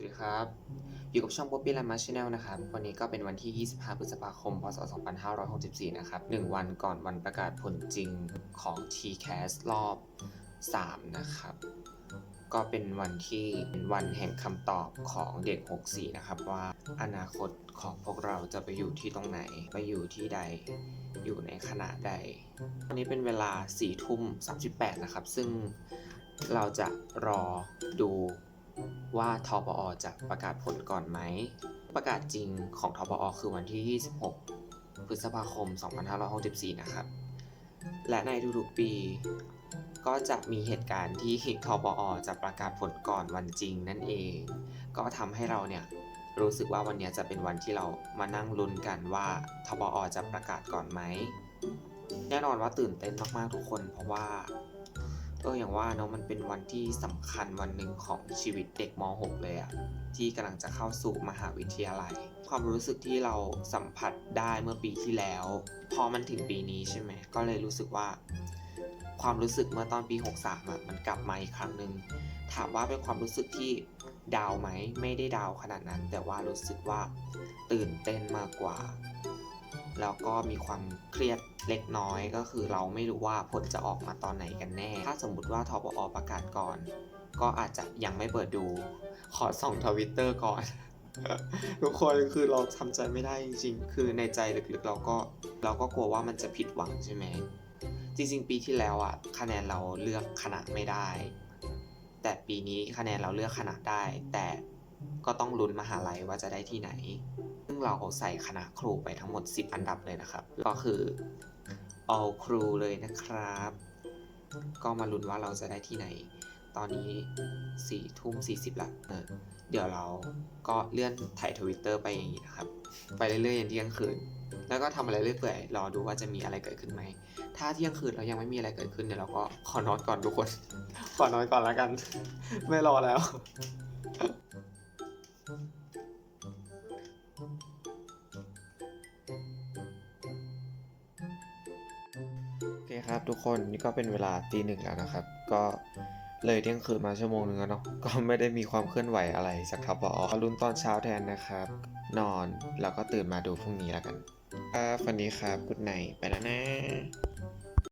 สวัสดีครับ อยู่กับช่อง Poppy Lama Channel นะครับ วันนี้ก็เป็นวันที่ 25 พฤษภาคม พศ 2564 นะครับ 1 วันก่อนวันประกาศผลจริงของ TCAS รอบ 3 นะครับ ก็เป็นวันที่เป็นวันแห่งคำตอบของเด็ก 64 นะครับ ว่าอนาคตของพวกเราจะไปอยู่ที่ตรงไหน ไปอยู่ที่ใด อยู่ในขณะใด วันนี้เป็นเวลา 4 ทุ่ม 38 นะครับ ซึ่งเราจะรอดู ว่าทปอจะประกาศผลก่อนไหม ประกาศจริงของทปอคือวันที่ 26 พฤษภาคม 2564 นะครับ และในทุกๆปี ก็จะมีเหตุการณ์ที่ทปอจะประกาศผลก่อนวันจริงนั่นเอง ก็ทำให้เราเนี่ยรู้สึกว่าวันนี้จะเป็นวันที่เรามานั่งลุ้นกันว่าทปอจะประกาศก่อนไหม แน่นอนว่าตื่นเต้นมากๆทุกคน เพราะว่า เออย่างว่าเนาะมันเป็นวันที่สำคัญวันหนึ่งของชีวิตเด็กม .6 เลยอะที่กำลังจะเข้าสู่มหาวิทยาลัย ความรู้สึกที่เราสัมผัสได้เมื่อปีที่แล้ว พอมันถึงปีนี้ใช่ไหมก็เลยรู้สึกว่า ความรู้สึกเมื่อตอนปี 63อะมันกลับมาอีกครั้งหนึ่งถามว่าเป็นความรู้สึกที่ดาวไหมไม่ได้ดาวขนาดนั้น แต่ว่ารู้สึกว่าตื่นเต้นมากกว่า แล้วก็มีความเครียดเล็กน้อยก็คือเราไม่รู้ว่าผลจะออกมาตอนไหนกันแน่ ถ้าสมมติว่าทปอประกาศก่อน ก็อาจจะยังไม่เปิดดู ขอส่องทวิตเตอร์ก่อน ทุกคนคือเราทำใจไม่ได้จริงๆ คือในใจลึกๆเราก็เราก็กลัวว่ามันจะผิดหวังใช่ไหม จริงๆ ปีที่แล้วอะคะแนนเราเลือกคณะไม่ได้ แต่ปีนี้คะแนนเราเลือกคณะได้ แต่ก็ต้องลุ้นมหาลัยว่าจะได้ที่ไหน ซึ่งเราเอาใส่คณะครูไปทั้งหมด 10 อันดับเลยนะครับ ก็คือ all ครูเลยนะครับ ก็มาลุ้นว่าเราจะได้ที่ไหน ตอนนี้4ทุ่มสีละเออเดี๋ยวเราก็เลื่อนถ่ายทวิตเตอร์ไปอย่างนี้นะครับ ไปเรื่อยๆยันเที่ยงคืน แล้วก็ทำอะไรเรื่อยเปื่อยรอดูว่าจะมีอะไรเกิดขึ้นไหม ถ้าเที่ยงคืนเรายังไม่มีอะไรเกิดขึ้นเดี๋ยวเราก็ขอนอนก่อนทุกคน ขอนอนก่อนแล้วกัน ไม่รอแล้วโอ ครับทุกคนนี่ก็เป็นเวลาตีหนึ่งแล้วนะครับ ก็เลยเที่ยงคืนมาชั่วโมงนึงแล้วเนาะก็ไม่ได้มีความเคลื่อนไหวอะไรจากทับออลุ้นตอนเช้าแทนนะครับ นอนแล้วก็ตื่นมาดูพรุ่งนี้แล้วกันครับวันนี้ครับกุดไนไปแล้วนะ